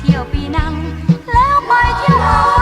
เที่ยวปีนัง แล้วไปเที่ยว